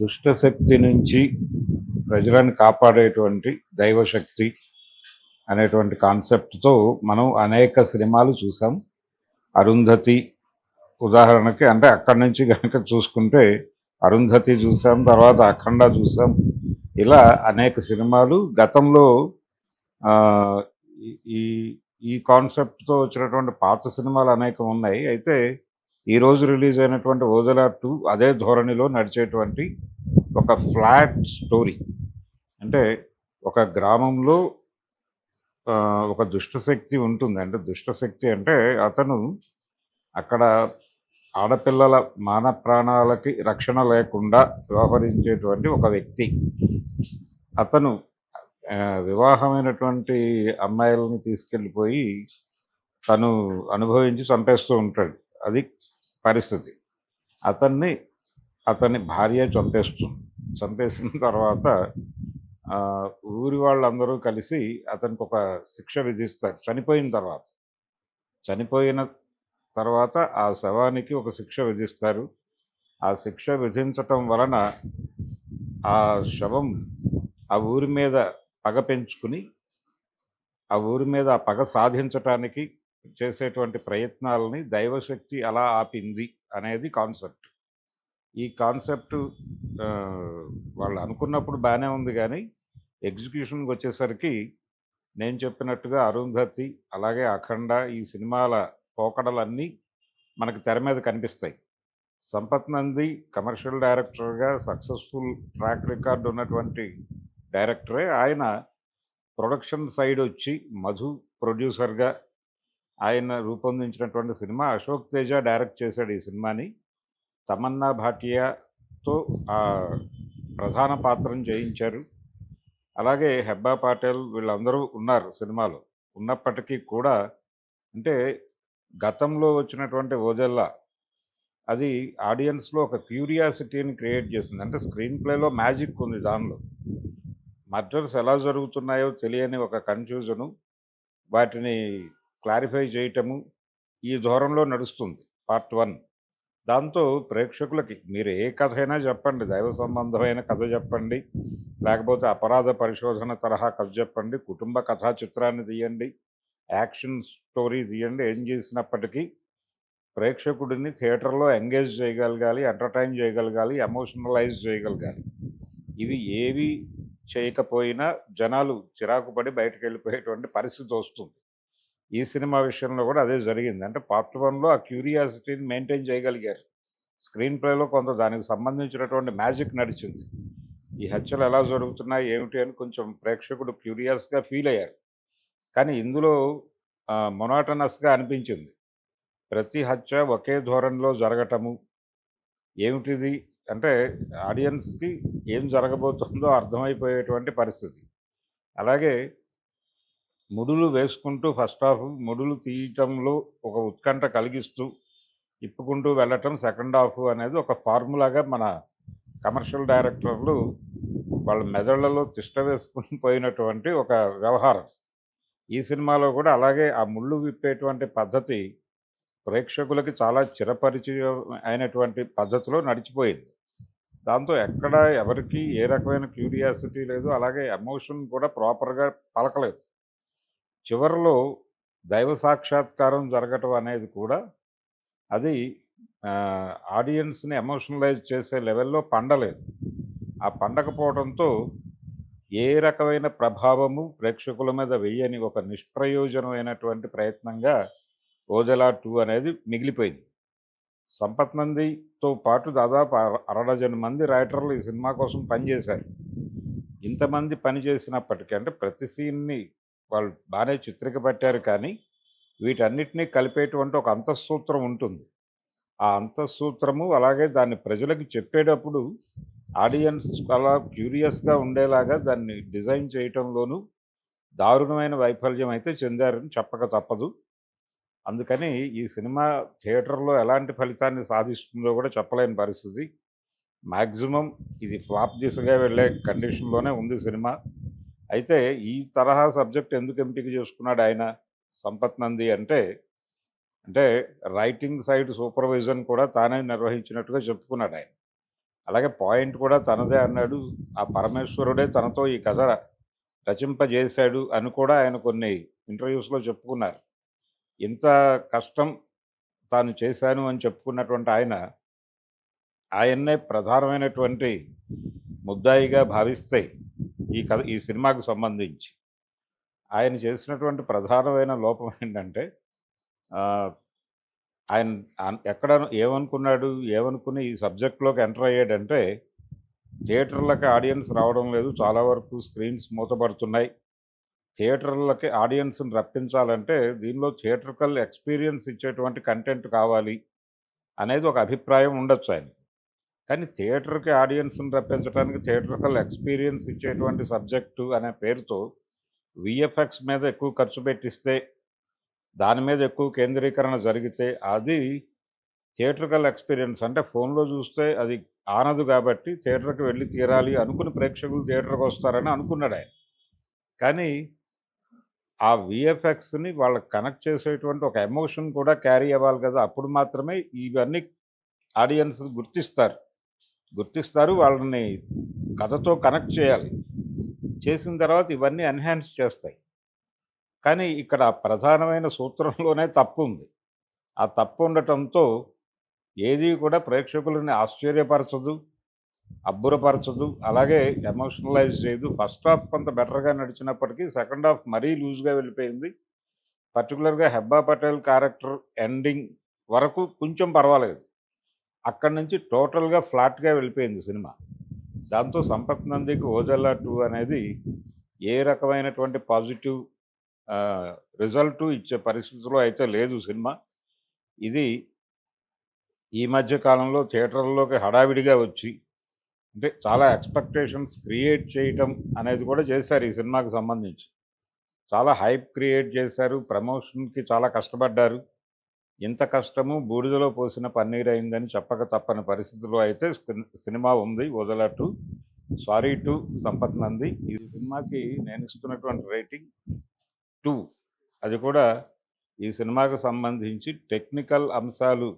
దుష్టశక్తి నుంచి ప్రజలను కాపాడేటువంటి దైవశక్తి అనేటువంటి కాన్సెప్ట్తో మనం అనేక సినిమాలు చూసాం. అరుంధతి ఉదాహరణకి అంటే అక్కడి నుంచి కనుక చూసుకుంటే అరుంధతి చూసాం తర్వాత అఖండ చూసాం. ఇలా అనేక సినిమాలు గతంలో ఈ ఈ కాన్సెప్ట్తో వచ్చినటువంటి పాత సినిమాలు అనేకం ఉన్నాయి. అయితే ఈరోజు రిలీజ్ అయినటువంటి ఓజలా టూ అదే ధోరణిలో నడిచేటువంటి ఒక ఫ్లాట్ స్టోరీ. అంటే ఒక గ్రామంలో ఒక దుష్టశక్తి ఉంటుంది. అంటే దుష్టశక్తి అంటే అతను అక్కడ ఆడపిల్లల మాన ప్రాణాలకి రక్షణ లేకుండా వ్యవహరించేటువంటి ఒక వ్యక్తి. అతను వివాహమైనటువంటి అమ్మాయిలని తీసుకెళ్ళిపోయి తను అనుభవించి చంపేస్తూ ఉంటాడు. అది పరిస్థితి. అతన్ని అతని భార్య చంపేస్తుంది చంపేసిన తర్వాత ఊరి వాళ్ళందరూ కలిసి అతనికి ఒక శిక్ష విధిస్తారు. చనిపోయిన తర్వాత. చనిపోయిన తర్వాత ఆ శవానికి ఒక శిక్ష విధిస్తారు. ఆ శిక్ష విధించటం వలన ఆ శవం ఆ ఊరి మీద పగ పెంచుకుని ఆ ఊరి మీద ఆ పగ సాధించటానికి చేసేటువంటి ప్రయత్నాలని దైవశక్తి అలా ఆపింది అనేది కాన్సెప్ట్. ఈ కాన్సెప్ట్ వాళ్ళు అనుకున్నప్పుడు బాగానే ఉంది కానీ ఎగ్జిక్యూషన్కి వచ్చేసరికి నేను చెప్పినట్టుగా అరుంధతి అలాగే అఖండ ఈ సినిమాల పోకడలన్నీ మనకు తెర మీద కనిపిస్తాయి. సంపత్ నంది కమర్షియల్ డైరెక్టర్గా సక్సెస్ఫుల్ ట్రాక్ రికార్డ్ ఉన్నటువంటి డైరెక్టరే. ఆయన ప్రొడక్షన్ సైడ్ వచ్చి మధు ప్రొడ్యూసర్గా ఆయన రూపొందించినటువంటి సినిమా అశోక్ తేజ డైరెక్ట్ చేశాడు ఈ సినిమాని. తమన్నా భాటియాతో ప్రధాన పాత్రను చేయించారు అలాగే హెబ్బా పాటేల్ వీళ్ళందరూ ఉన్నారు సినిమాలో. ఉన్నప్పటికీ కూడా అంటే గతంలో వచ్చినటువంటి ఓజల్లా అది ఆడియన్స్లో ఒక క్యూరియాసిటీని క్రియేట్ చేసింది. అంటే స్క్రీన్ ప్లేలో మ్యాజిక్ ఉంది దానిలో. మర్డర్స్ ఎలా జరుగుతున్నాయో తెలియని ఒక కన్ఫ్యూజను వాటిని క్లారిఫై చేయటము ఈ ధోరణిలో నడుస్తుంది. Part one. దాంతో ప్రేక్షకులకి మీరు ఏ కథ అయినా చెప్పండి. దైవ సంబంధమైన కథ చెప్పండి. లేకపోతే అపరాధ పరిశోధన తరహా కథ చెప్పండి. కుటుంబ కథా చిత్రాన్ని తీయండి. యాక్షన్ స్టోరీ తీయండి. ఏం చేసినప్పటికీ ప్రేక్షకుడిని థియేటర్లో ఎంగేజ్ చేయగలగాలి ఎంటర్టైన్ చేయగలగాలి ఎమోషనలైజ్ చేయగలగాలి. ఇవి ఏవి చేయకపోయినా జనాలు చిరాకు పడి బయటకు వెళ్ళిపోయేటువంటి పరిస్థితి వస్తుంది. ఈ సినిమా విషయంలో కూడా అదే జరిగింది. అంటే పార్ట్ వన్లో ఆ క్యూరియాసిటీని మెయింటైన్ చేయగలిగారు. స్క్రీన్ ప్లేలో కొంత దానికి సంబంధించినటువంటి మ్యాజిక్ నడిచింది. ఈ హత్యలు ఎలా జరుగుతున్నాయి ఏమిటి అని కొంచెం ప్రేక్షకుడు క్యూరియస్గా ఫీల్ అయ్యారు. కానీ ఇందులో మొనాటనస్గా అనిపించింది. ప్రతి హత్య ఒకే ధోరణిలో జరగటము. ఏమిటిది? అంటే ఆడియన్స్కి ఏం జరగబోతుందో అర్థమైపోయేటువంటి పరిస్థితి. అలాగే ముడులు వేసుకుంటూ ఫస్ట్ హాఫ్ ముడులు తీయటంలో ఒక ఉత్కంఠ కలిగిస్తూ ఇప్పుకుంటూ వెళ్ళటం సెకండ్ హాఫ్ అనేది ఒక ఫార్ములాగా మన కమర్షియల్ డైరెక్టర్లు వాళ్ళ మెదళ్ళలో తిష్ట వేసుకుని పోయినటువంటి ఒక వ్యవహారం. ఈ సినిమాలో కూడా అలాగే ఆ ముళ్ళు విప్పేటువంటి పద్ధతి ప్రేక్షకులకి చాలా చిరపరిచయం అయినటువంటి పద్ధతిలో నడిచిపోయింది. దాంతో ఎక్కడ ఎవరికి ఏ రకమైన క్యూరియాసిటీ లేదు అలాగే ఎమోషన్ కూడా ప్రాపర్గా పలకలేదు. చివరిలో దైవ సాక్షాత్కారం జరగటం అనేది కూడా అది ఆడియన్స్ని ఎమోషనలైజ్ చేసే లెవెల్లో పండలేదు. ఆ పండకపోవడంతో ఏ రకమైన ప్రభావము ప్రేక్షకుల మీద వెయ్యని ఒక నిష్ప్రయోజనమైనటువంటి ప్రయత్నంగా ఓజలా టూ అనేది మిగిలిపోయింది. సంపత్ నందితో పాటు దాదాపు అరడజన్ మంది రైటర్లు ఈ సినిమా కోసం పనిచేశారు. ఇంతమంది పని చేసినప్పటికీ అంటే ప్రతి సీన్ని వాళ్ళు బాగానే చిత్రిక పెట్టారు కానీ వీటన్నిటినీ కలిపేటువంటి ఒక అంతఃసూత్రం ఉంటుంది. ఆ అంతఃసూత్రము అలాగే దాన్ని ప్రజలకు చెప్పేటప్పుడు ఆడియన్స్ చాలా క్యూరియస్గా ఉండేలాగా దాన్ని డిజైన్ చేయటంలోనూ దారుణమైన వైఫల్యం అయితే చెందారని చెప్పక తప్పదు. అందుకని ఈ సినిమా థియేటర్లో ఎలాంటి ఫలితాన్ని సాధిస్తుందో కూడా చెప్పలేని పరిస్థితి. మ్యాక్సిమం ఇది ఫ్లాప్ దిశగా వెళ్ళే కండిషన్లోనే ఉంది సినిమా. అయితే ఈ తరహా సబ్జెక్ట్ ఎందుకు ఎంపిక చేసుకున్నాడు ఆయన? సంపత్ నంది అంటే అంటే రైటింగ్ సైడ్ సూపర్విజన్ కూడా తానే నిర్వహించినట్టుగా చెప్పుకున్నాడు ఆయన. అలాగే పాయింట్ కూడా తనదే అన్నాడు. ఆ పరమేశ్వరుడే తనతో ఈ కథ రచింపజేశాడు అని కూడా ఆయన కొన్ని ఇంటర్వ్యూస్లో చెప్పుకున్నారు. ఇంత కష్టం తాను చేశాను అని చెప్పుకున్నటువంటి ఆయన ఆయన్నే ప్రధానమైనటువంటి ముద్దాయిగా భావిస్తే ఈ కథ ఈ సినిమాకు సంబంధించి. ఆయన చేసినటువంటి ప్రధానమైన లోపం ఏంటంటే ఆయన ఎక్కడ ఏమనుకున్నాడు ఏమనుకుని ఈ సబ్జెక్ట్లోకి ఎంటర్ అయ్యాడంటే థియేటర్లకి ఆడియన్స్ రావడం లేదు. చాలా వరకు స్క్రీన్స్ మూతపడుతున్నాయి. థియేటర్లకి ఆడియన్స్ని రప్పించాలంటే దీనిలో థియేటర్కల్ ఎక్స్పీరియన్స్ ఇచ్చేటువంటి కంటెంట్ కావాలి అనేది ఒక అభిప్రాయం ఉండొచ్చు ఆయన కానీ థియేటర్కి ఆడియన్స్ని రప్పించడానికి థియేటర్కల్ ఎక్స్పీరియన్స్ ఇచ్చేటువంటి సబ్జెక్టు అనే పేరుతో విఎఫ్ఎక్స్ మీద ఎక్కువ ఖర్చు పెట్టిస్తే దాని మీద ఎక్కువ కేంద్రీకరణ జరిగితే అది థియేటర్కల్ ఎక్స్పీరియన్స్. అంటే ఫోన్లో చూస్తే అది ఆనదు కాబట్టి థియేటర్కి వెళ్ళి తీరాలి అనుకుని ప్రేక్షకులు థియేటర్కి వస్తారని అనుకున్నాడు ఆయన. కానీ ఆ విఎఫ్ఎక్స్ని వాళ్ళకి కనెక్ట్ చేసేటువంటి ఒక ఎమోషన్ కూడా క్యారీ అవ్వాలి కదా! అప్పుడు మాత్రమే ఇవన్నీ ఆడియన్స్ గుర్తిస్తారు. గుర్తిస్తారు వాళ్ళని కథతో కనెక్ట్ చేయాలి. చేసిన తర్వాత ఇవన్నీ ఎన్హాన్స్ చేస్తాయి. కానీ ఇక్కడ ప్రధానమైన సూత్రంలోనే తప్పు ఉంది. ఆ తప్పు ఉండటంతో ఏది కూడా ప్రేక్షకులని ఆశ్చర్యపరచదు అబ్బురపరచదు అలాగే ఎమోషనలైజ్ చేయదు. ఫస్ట్ హాఫ్ కొంత బెటర్గా నడిచినప్పటికీ సెకండ్ హాఫ్ మరీ లూజ్గా వెళ్ళిపోయింది. పర్టికులర్గా హెబ్బా పటేల్ క్యారెక్టర్ ఎండింగ్ వరకు కొంచెం పర్వాలేదు. అక్కడి నుంచి టోటల్గా ఫ్లాట్గా వెళ్ళిపోయింది సినిమా. దాంతో సంపత్ నందికి ఓజల్లా టూ అనేది ఏ రకమైనటువంటి పాజిటివ్ రిజల్ట్ ఇచ్చే పరిస్థితిలో అయితే లేదు సినిమా. ఇది ఈ మధ్య కాలంలో థియేటర్లోకి హడావిడిగా వచ్చి అంటే చాలా ఎక్స్పెక్టేషన్స్ క్రియేట్ చేయటం అనేది కూడా చేశారు ఈ సినిమాకి సంబంధించి. చాలా హైప్ క్రియేట్ చేశారు ప్రమోషన్కి చాలా కష్టపడ్డారు. ఇంత కష్టము బూడిదలో పోసిన పన్నీర్ అయిందని చెప్పక తప్పని పరిస్థితిలో అయితే సినిమా ఉంది వదలటు సారీ టు సంపత్ నంది. ఈ సినిమాకి నేను ఇస్తున్నటువంటి రేటింగ్ టూ. అది కూడా ఈ సినిమాకు సంబంధించి టెక్నికల్ అంశాలు